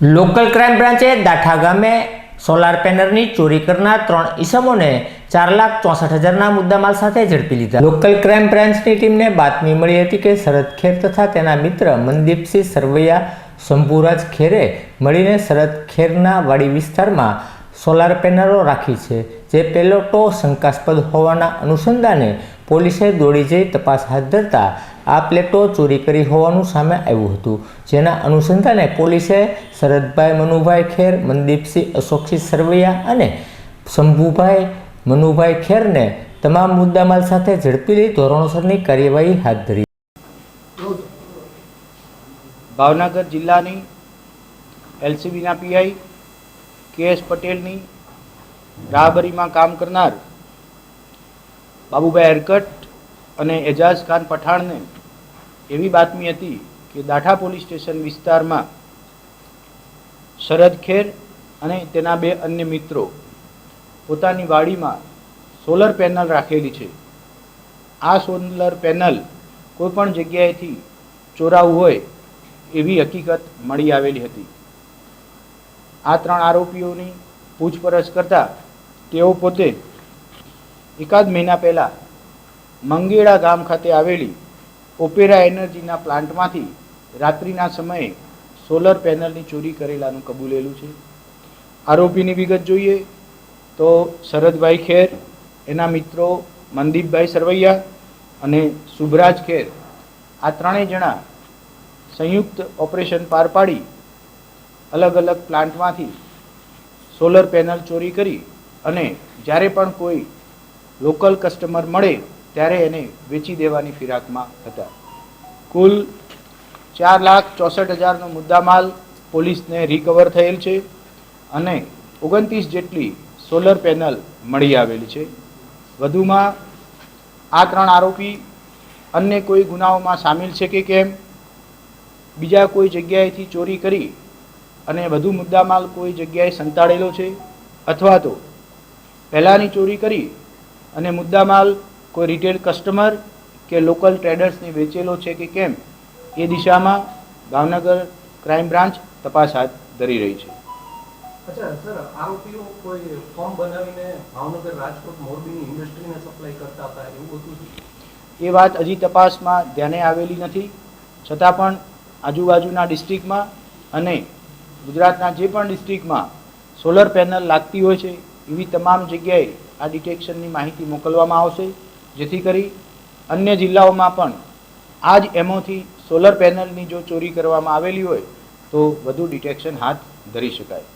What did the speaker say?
Local crime બ્રાન્ચે Datha ગામે solar પેનલની ચોરી કરનાર ત્રણ ઈસમોને ચાર લાખ ચોસઠ હજારના મુદ્દામાલ સાથે ઝડપી લીધા. લોકલ ક્રાઇમ બ્રાન્ચની ટીમને બાતમી મળી હતી કે શરદ ખેર તથા તેના મિત્ર મનદીપસિંહ સરવૈયા શંભુરાજ ખેરે મળીને શરદ ખેરના વાડી વિસ્તારમાં સોલાર પેનલો રાખી છે, જે પેલોટો શંકાસ્પદ હોવાના અનુસંધાને પોલીસે દોડી જઈ તપાસ હાથ ધરતા આ પ્લેટો ચોરી કરી હોવાનું સામે આવ્યું હતું. જેના અનુસંધાને પોલીસે શરદભાઈ મનુભાઈ ખેર, મનદીપસિંહ અશોકસિંહ સરવૈયા અને શંભુભાઈ મનુભાઈ ખેરને તમામ મુદ્દામાલ સાથે ઝડપી લઈ ધોરણસરની કાર્યવાહી હાથ ધરી. ભાવનગર જિલ્લાની એલસીબીના પીઆઈ કે એસ પટેલની રાહબરીમાં કામ કરનાર બાબુભાઈ એરકટ અને એજાઝ ખાન પઠાણને એવી બાતમી હતી કે દાઠા પોલીસ સ્ટેશન વિસ્તારમાં શરદ ખેર અને તેના બે અન્ય મિત્રો પોતાની વાડીમાં સોલર પેનલ રાખેલી છે. આ સોલર પેનલ કોઈપણ જગ્યાએથી ચોરાવું હોય એવી હકીકત મળી આવેલી હતી. આ ત્રણ આરોપીઓની પૂછપરછ કરતાં તેઓ પોતે એકાદ મહિના પહેલાં મંગેડા ગામ ખાતે આવેલી ઓપેરા એનર્જીના પ્લાન્ટમાંથી રાત્રિના સમયે સોલર પેનલની ચોરી કરેલાનું કબૂલેલું છે. આરોપીની વિગત જોઈએ તો શરદભાઈ ખેર, એના મિત્રો મનદીપભાઈ સરવૈયા અને શુભરાજ ખેર આ ત્રણેય જણા સંયુક્ત ઓપરેશન પાર પાડી અલગ અલગ પ્લાન્ટમાંથી સોલર પેનલ ચોરી કરી અને જ્યારે પણ કોઈ લોકલ કસ્ટમર મળે ત્યારે એને વેચી દેવાની ફિરાકમાં હતા. કુલ ચાર લાખ ચોસઠ હજારનો મુદ્દામાલ પોલીસને રિકવર થયેલ છે અને ઓગણત્રીસ જેટલી સોલર પેનલ મળી આવેલી છે. વધુમાં આ ત્રણ આરોપી અન્ય કોઈ ગુનાઓમાં સામેલ છે કે કેમ? બીજા કોઈ જગ્યાએથી ચોરી કરી અને વધુ મુદ્દામાલ કોઈ જગ્યાએ સંતાડેલો છે? અથવા તો પહેલાંની ચોરી કરી અને મુદ્દામાલ કોઈ રિટેલ કસ્ટમર કે લોકલ ટ્રેડર્સને વેચેલો છે કે કેમ એ દિશામાં ભાવનગર ક્રાઇમ બ્રાન્ચ તપાસ હાથ ધરી રહી છે. અચ્છા સર આરોપીઓ કોઈ ફોર્મ બનાવીને ભાવનગર રાજકોટ મોરબીની ઇન્ડસ્ટ્રીને સપ્લાય કરતા હતા એવું હતું એ વાત હજી તપાસમાં ધ્યાને આવેલી નથી. છતાં પણ આજુબાજુના ડિસ્ટ્રિક્ટમાં અને ગુજરાતના જે પણ ડિસ્ટ્રિક્ટમાં સોલર પેનલ લાગતી હોય છે એવી તમામ જગ્યાએ આ ડિટેક્શનની માહિતી મોકલવામાં આવશે, જેથી કરી અન્ય જિલ્લાઓમાં પણ આ જ એમોથી સોલર પેનલની જો ચોરી કરવામાં આવેલી હોય, તો વધુ ડિટેક્શન હાથ ધરી શકાય.